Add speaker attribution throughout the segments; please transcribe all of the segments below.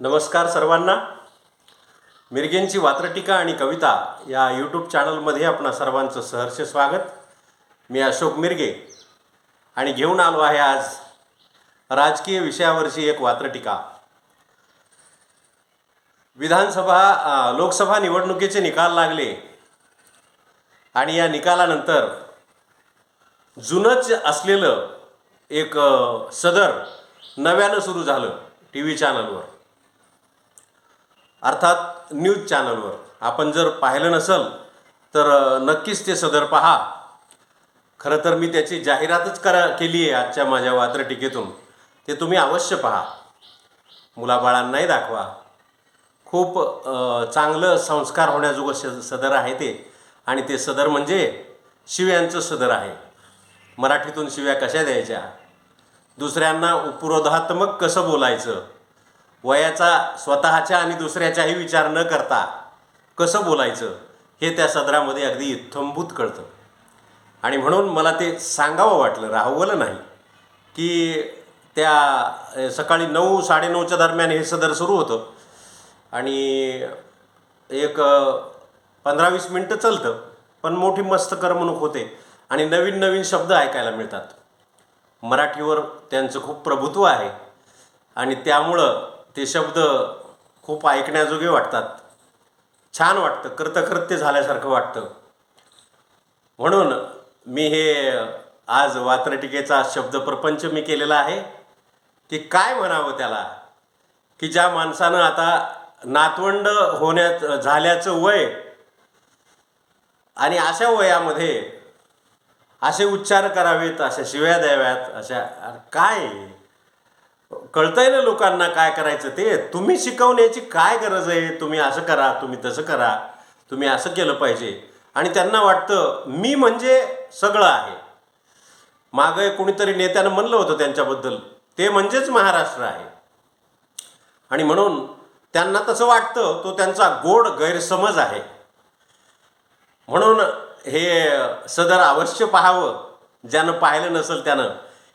Speaker 1: नमस्कार सर्वांना. मिरगेंची वात्रटिका आणि कविता या यूट्यूब चॅनलमध्ये आपणा सर्वांचं सहर्ष स्वागत. मी अशोक मिरगे आणि घेऊन आलो आहे आज राजकीय विषयावरची एक वात्रटिका. विधानसभा लोकसभा निवडणुकीचे निकाल लागले आणि या निकालानंतर जुनंच असलेलं एक सदर नव्यानं सुरू झालं टी व्ही चॅनलवर अर्थात न्यूज चॅनलवर. आपण जर पाहिलं नसेल तर नक्कीच ते सदर पहा. खरं तर मी त्याची जाहिरातच करा केली आहे आजच्या माझ्या वात्रटिकेतून ते तुम्ही अवश्य पहा. मुलाबाळांनाही दाखवा. खूप चांगलं संस्कार होण्याजोगं स सदर आहे ते. आणि ते सदर म्हणजे शिव्यांचं सदर आहे. मराठीतून शिव्या कशा द्यायच्या? दुसऱ्यांना उपरोधात्मक कसं बोलायचं? वयाचा स्वतःच्या आणि दुसऱ्याचाही विचार न करता कसं बोलायचं हे त्या सदरामध्ये अगदी इत्थंभूत कळतं. आणि म्हणून मला ते सांगावं वाटलं राहवलं नाही की त्या सकाळी नऊ साडेनऊच्या दरम्यान हे सदर सुरू होतं. आणि एक पंधरा वीस मिनटं चालतं पण मोठी मस्त करमणूक होते आणि नवीन नवीन शब्द ऐकायला मिळतात. मराठीवर त्यांचं खूप प्रभुत्व आहे आणि त्यामुळं ते शब्द खूप ऐकण्याजोगे वाटतात. छान वाटतं. कृतकृत्य झाल्यासारखं वाटतं. म्हणून मी हे आज वात्रटिकेचा शब्दप्रपंच मी केलेला आहे की काय म्हणावं त्याला? की ज्या माणसानं आता नातवंड होण्यात झाल्याचं वय आणि अशा वयामध्ये असे उच्चार करावेत अशा शिव्या द्याव्यात अशा काय? कळतंय ना लोकांना काय करायचं ते? तुम्ही शिकवण्याची काय गरज आहे? तुम्ही असं करा तुम्ही तसं करा तुम्ही असं केलं पाहिजे. आणि त्यांना वाटतं मी म्हणजे सगळं आहे. मागं कुणीतरी नेत्यानं म्हणलं होतं त्यांच्याबद्दल ते म्हणजेच महाराष्ट्र आहे. आणि म्हणून त्यांना तसं वाटतं तो त्यांचा गोड गैरसमज आहे. म्हणून हे सदर अवश्य पाहावं. ज्यानं पाहिलं नसेल त्यानं.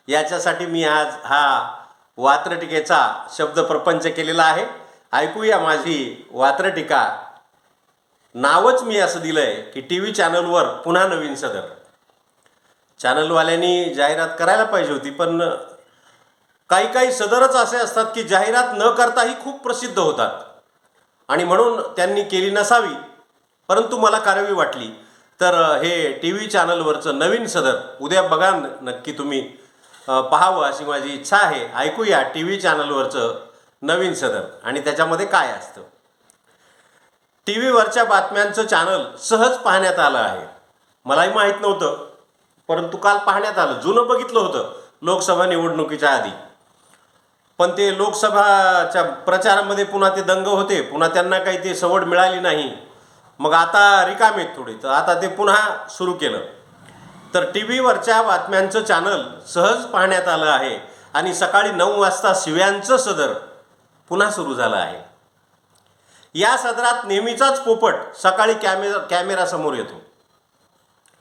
Speaker 1: याच्यासाठी मी आज हा वात्रटिकेचा शब्दप्रपंच केलेला आहे. ऐकूया माझी वात्रटिका. नावच मी असं दिलं आहे की टी व्ही चॅनलवर पुन्हा नवीन सदर. चॅनलवाल्यांनी जाहिरात करायला पाहिजे होती पण काही काही सदरच असे असतात की जाहिरात न करताही खूप प्रसिद्ध होतात. आणि म्हणून त्यांनी केली नसावी परंतु मला करावी वाटली. तर हे टी व्ही चॅनलवरचं नवीन सदर उद्या बघा नक्की तुम्ही. पाहावं अशी माझी इच्छा आहे. ऐकूया टी व्ही चॅनलवरचं नवीन सदर आणि त्याच्यामध्ये काय असतं? टी व्हीवरच्या बातम्यांचं चॅनल सहज पाहण्यात आलं आहे. मलाही माहीत नव्हतं परंतु काल पाहण्यात आलं. जुनं बघितलं होतं लोकसभा निवडणुकीच्या आधी. पण ते लोकसभाच्या प्रचारामध्ये पुन्हा ते दंग होते. पुन्हा त्यांना काही ते सवड मिळाली नाही. मग आता रिकामेत थोडी. तर आता ते पुन्हा सुरू केलं. तर टी व्हीवरच्या बातम्यांचं चॅनल सहज पाहण्यात आलं आहे आणि सकाळी नऊ वाजता शिव्यांचं सदर पुन्हा सुरू झालं आहे. या सदरात नेहमीचाच पोपट सकाळी कॅमेरा कॅमेरासमोर येतो.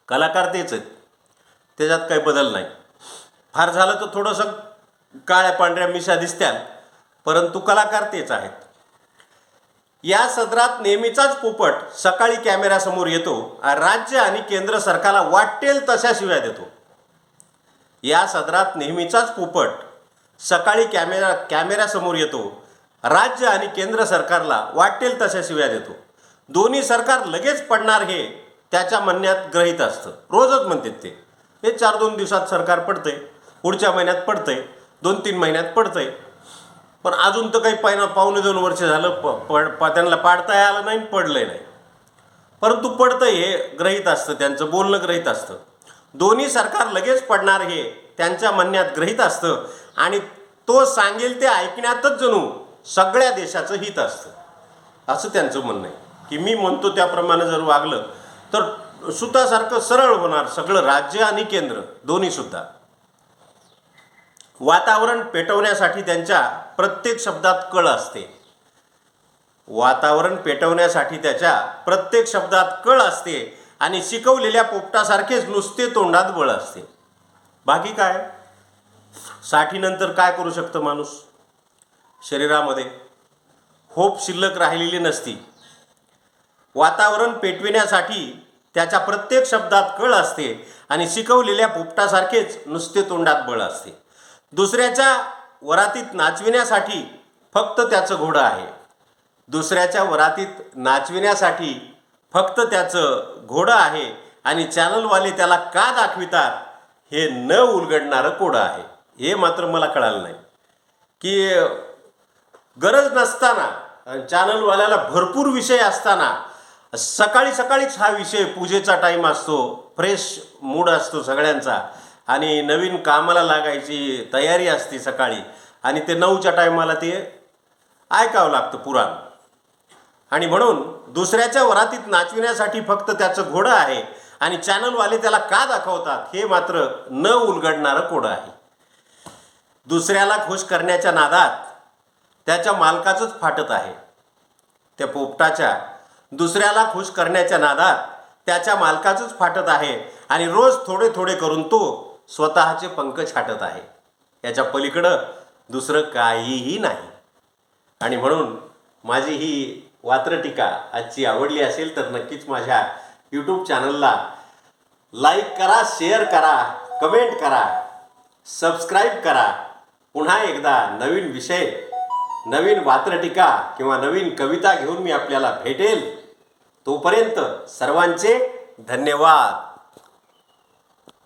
Speaker 1: कलाकार तेच आहेत. त्याच्यात काही बदल नाही. फार झालं तर थोडंसं काळ्या पांढऱ्या मिशा दिसत्या परंतु कलाकार तेच आहेत. या सदरात नेहमीचाच पोपट सकाळी कॅमेऱ्यासमोर येतो राज्य आणि केंद्र सरकारला वाटेल तशा शिव्या देतो. या सदरात नेहमीचाच पोपट सकाळी कॅमेरा कॅमेऱ्यासमोर येतो राज्य आणि केंद्र सरकारला वाटेल तशा शिव्या देतो. दोन्ही सरकार लगेच पडणार हे त्याच्या म्हणण्यात ग्रहित असतं. रोजच म्हणतात ते. हे चार दोन दिवसात सरकार पडतंय पुढच्या महिन्यात पडतंय दोन तीन महिन्यात पडतंय. पण अजून तर काही पहिना पावणे दोन वर्ष झालं प पड प त्यांना पाडता आलं नाही पडलंय नाही. परंतु पडतं हे ग्रहित असतं त्यांचं बोलणं ग्रहित असतं. दोन्ही सरकार लगेच पडणार हे त्यांच्या म्हणण्यात ग्रहित असतं आणि तो सांगेल ते ऐकण्यातच जणू सगळ्या देशाचं हित असतं. असं त्यांचं म्हणणं आहे. की मी म्हणतो त्याप्रमाणे जर वागलं तर सुतासारखं सरळ होणार सगळं राज्य आणि केंद्र दोन्हीसुद्धा. वातावरण पेटवण्यासाठी त्यांच्या प्रत्येक शब्दात कळ असते. वातावरण पेटवण्यासाठी त्याच्या प्रत्येक शब्दात कळ असते आणि शिकवलेल्या पोपटासारखेच नुसते तोंडात बळ असते. बाकी काय? साठीनंतर काय करू शकतं माणूस? शरीरामध्ये होप शिल्लक राहिलेली नसती. वातावरण पेटविण्यासाठी त्याच्या प्रत्येक शब्दात कळ असते आणि शिकवलेल्या पोपटासारखेच नुसते तोंडात बळ असते. दुसऱ्याच्या वरातीत नाचविण्यासाठी फक्त त्याचं घोडं आहे. दुसऱ्याच्या वरातीत नाचविण्यासाठी फक्त त्याचं घोडं आहे आणि चॅनलवाले त्याला का दाखवितात हे न उलगडणारं कोडं आहे. हे मात्र मला कळालं नाही. की गरज नसताना चॅनलवाल्याला भरपूर विषय असताना सकाळी सकाळीच हा विषय पूजेचा टाईम असतो फ्रेश मूड असतो सगळ्यांचा. आणि नवीन कामाला लागायची तयारी असते सकाळी. आणि ते नऊच्या टायमाला ते ऐकावं लागतं पुराण. आणि म्हणून दुसऱ्याच्या वरातीत नाचविण्यासाठी फक्त त्याचं घोडं आहे आणि चॅनलवाले त्याला का दाखवतात हे मात्र न उलगडणारं कोडं आहे. दुसऱ्याला खुश करण्याच्या नादात त्याच्या मालकाचंच फाटत आहे. त्या पोपटाच्या दुसऱ्याला खुश करण्याच्या नादात त्याच्या मालकाचंच फाटत आहे आणि रोज थोडे थोडे करून तो स्वतःचे पंख छाटत आहे याच्या पलीकडं दुसरं काहीही नाही. आणि म्हणून माझी ही वात्रटीका आजची आवडली असेल तर नक्कीच माझ्या यूट्यूब चॅनलला लाईक करा शेअर करा कमेंट करा सबस्क्राईब करा. पुन्हा एकदा नवीन विषय नवीन वात्रटीका किंवा नवीन कविता घेऊन मी आपल्याला भेटेल. तोपर्यंत सर्वांचे धन्यवाद.